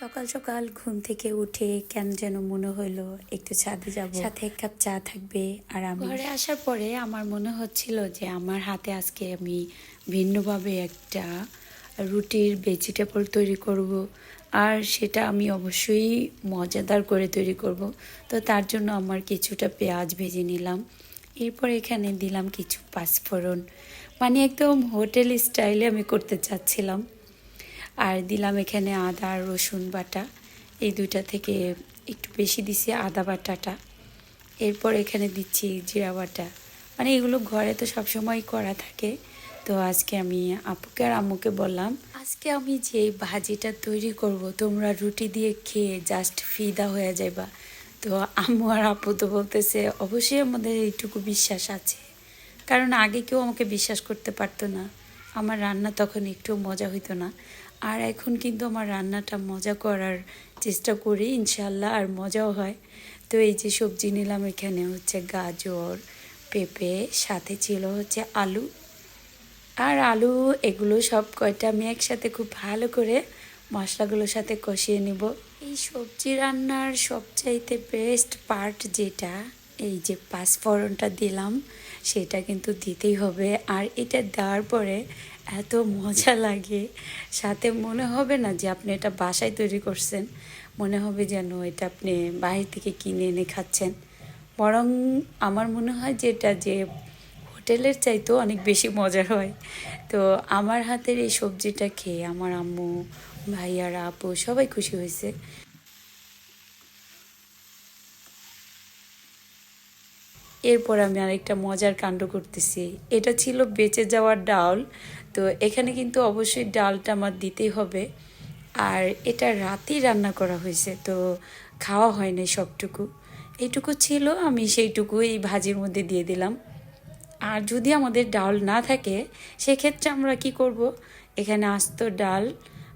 সকাল সকাল ঘুম থেকে উঠে কেন যেন মনে হলো একটু ছাদে যাব। সাথে এক কাপ চা থাকবে আর আমি। ঘরে আসার পরে আমার মনে হচ্ছিল যে আমার হাতে আজকে আমি ভিন্নভাবে একটা রুটির ভেজিটেবল তৈরি করব। আর সেটা আমি অবশ্যই মজাদার করে তৈরি করব। তো তার জন্য আমার কিছুটা পেঁয়াজ ভেজে নিলাম। এরপর এখানে দিলাম কিছু পাঁচফোড়ন। মানে একদম হোটেল স্টাইলে আমি করতে চাচ্ছিলাম। আর দিলাম এখানে আদা, রসুন বাটা। এই দুইটা থেকে একটু বেশি দিছি আদা বাটাটা। এরপর এখানে দিচ্ছি জিরা বাটা। মানে এগুলো ঘরে তো সবসময় করা থাকে। তো আজকে আমি আপুকে আর আম্মুকে বললাম, আজকে আমি যে ভাজিটা তৈরি করব, তোমরা রুটি দিয়ে খেয়ে জাস্ট ফিদা হয়ে যাইবা। তো আম্মু আর আপু তো বলতেছে, অবশ্যই আমাদের এইটুকু বিশ্বাস আছে। কারণ আগে কেউ আমাকে বিশ্বাস করতে পারতো না। আমার রান্না তখন একটু মজা হইতো না। আর এখন কিন্তু আমার রান্নাটা মজা করার চেষ্টা করি ইনশাল্লাহ আর মজাও হয়। তো এই যে সবজি নিলাম এখানে হচ্ছে গাজর, পেঁপে, সাথে ছিল হচ্ছে আলু। আর আলু এগুলো সব কয়টা আমি একসাথে খুব ভালো করে মশলাগুলোর সাথে কষিয়ে নিব। এই সবজি রান্নার সবচাইতে বেস্ট পার্ট যেটা, এই যে পাঁচফোড়নটা দিলাম, সেটা কিন্তু দিতেই হবে। আর এটা দেওয়ার পরে এত মজা লাগে। সাথে মনে হবে না যে আপনি এটা বাসায় তৈরি করছেন। মনে হবে যেন এটা আপনি বাইরে থেকে কিনে এনে খাচ্ছেন। বরং আমার মনে হয় যে এটা যে হোটেলের চাইতেও অনেক বেশি মজার হয়। তো আমার হাতের এই সবজিটা খেয়ে আমার আম্মু, ভাইয়ারা, আপু সবাই খুশি হয়েছে। এরপর আমি আরেকটা মজার কাণ্ড করতেছি। এটা ছিল বেঁচে যাওয়ার ডাল। তো এখানে কিন্তু অবশ্যই ডালটা আমার দিতেই হবে। আর এটা রাতেই রান্না করা হয়েছে, তো খাওয়া হয় না সবটুকু। এইটুকু ছিল, আমি সেইটুকু এই ভাজির মধ্যে দিয়ে দিলাম। আর যদি আমাদের ডাল না থাকে, সেক্ষেত্রে আমরা কি করব? এখানে আস্ত ডাল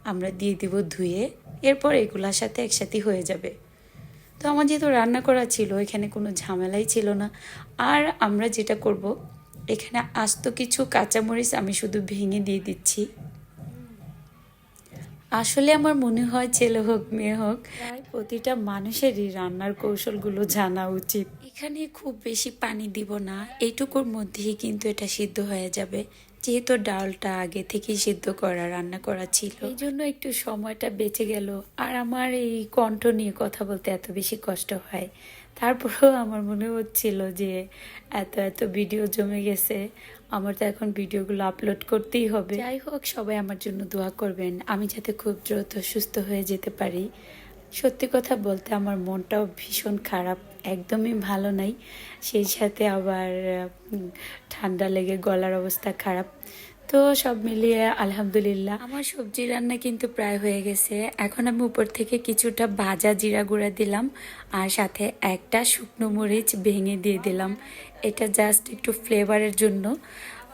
আমরা দিয়ে দিব ধুয়ে, এরপর এগুলার সাথে একসাথে হয়ে যাবে। তো আমার যেহেতু রান্না করা ছিল, এখানে কোনো ঝামেলাই ছিল না। আর আমরা যেটা করব, এখানে আস্ত কিছু কাঁচামরিচ আমি শুধু ভেঙে দিয়ে দিচ্ছি। আসলে আমার মনে হয় ছেলে হোক মেয়ে হোক প্রায় প্রতিটা মানুষেরই রান্নার কৌশলগুলো জানা উচিত। এখানে খুব বেশি পানি দিব না এইটুকুর মধ্যেই কিন্তু এটা সিদ্ধ হয়ে যাবে। যেহেতু ডালটা আগে থেকেই সিদ্ধ করা রান্না করা ছিল। এই জন্য একটু সময়টা বেঁচে গেল। আর আমার এই কণ্ঠ নিয়ে কথা বলতে এত বেশি কষ্ট হয়। তারপরেও আমার মনে হচ্ছিল যে এত এত ভিডিও জমে গেছে। আমার তো এখন ভিডিওগুলো আপলোড করতেই হবে। যাই হোক, সবাই আমার জন্য দোয়া করবেন। আমি যাতে খুব দ্রুত সুস্থ হয়ে যেতে পারি। সত্যি কথা বলতে আমার মনটাও ভীষণ খারাপ, একদমই ভালো নাই। সেই সাথে আবার ঠান্ডা লেগে গলার অবস্থা খারাপ। তো সব মিলিয়ে আলহামদুলিল্লাহ। আমার সবজি রান্না কিন্তু প্রায় হয়ে গেছে। এখন আমি উপর থেকে কিছুটা ভাজা জিরা গুঁড়া দিলাম আর সাথে একটা শুকনো মরিচ ভেঙে দিয়ে দিলাম। এটা জাস্ট একটু ফ্লেভারের জন্য।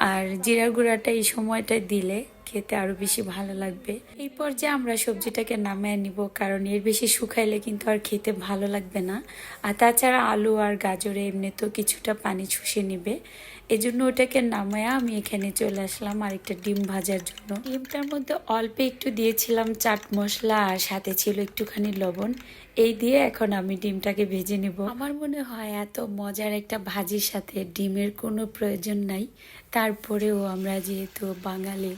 আর জিরা গুঁড়াটা এই সময়টায় দিলে খেতে আরও বেশি ভালো লাগবে। এই পর্যায়ে আমরা সবজিটাকে নামিয়ে নিব, কারণ এর বেশি শুকাইলে কিন্তু আর খেতে ভালো লাগবে না। আর তাছাড়া আলু আর গাজরে এমনিতেও কিছুটা পানি শুষে নিবে। এজন্য ওটাকে নামায়া আমি এখানে চলে আসলাম আরেকটা ডিম ভাজার জন্য। ডিমটার মধ্যে অল্প একটু দিয়েছিলাম চাট মশলা আর সাথে ছিল একটুখানি লবণ। এই দিয়ে এখন আমি ডিমটাকে ভেজে নেব। আমার মনে হয় এত মজার একটা ভাজির সাথে ডিমের কোনো প্রয়োজন নাই। তারপরেও আমরা যেহেতু বাঙালি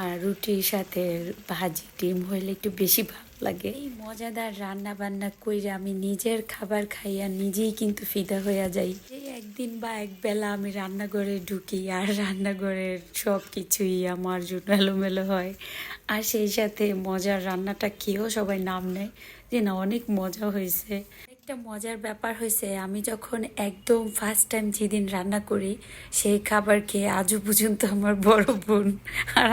আর রুটির সাথে ভাজি ডিম হইলে একটু বেশি ভালো লাগে। এই মজাদার রান্না বান্না কইরে আমি নিজের খাবার খাইয়া নিজেই কিন্তু ফিদা হইয়া যাই। এই একদিন বা এক বেলা আমি রান্নাঘরে ঢুকি আর রান্নাঘরের সব কিছুই আমার জন্য এলোমেলো হয়। আর সেই সাথে মজার রান্নাটা খেয়েও সবাই নাম নেয় যে না, অনেক মজা হয়েছে একটা মজার ব্যাপার হয়েছে আমি যখন একদম ফার্স্ট টাইম যেদিন রান্না করি, সেই খাবার খেয়ে আজও পর্যন্ত আমার বড় বোন আর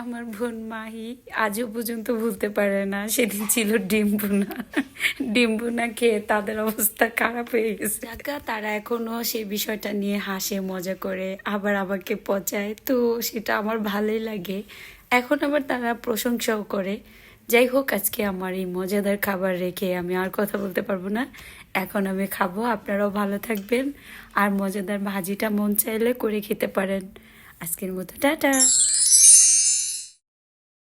আমার বোন মাহি আজও পর্যন্ত ভুলতে পারে না। সেদিন ছিল ডিম বোনা ডিম বোনা খেয়ে তাদের অবস্থা খারাপ হয়ে গেছে। তারা এখনও সেই বিষয়টা নিয়ে হাসে, মজা করে, আবার আমাকে পচায়। তো সেটা আমার ভালোই লাগে। এখন আবার তারা প্রশংসাও করে। যাই হোক, আজকে আমার এই মজাদার খাবার রেখে আমি আর কথা বলতে পারব না। এখন আমি খাব, আপনারাও ভালো থাকবেন। আর মজাদার ভাজিটা মন চাইলে করে খেতে পারেন। আজকের মতো, টাটা!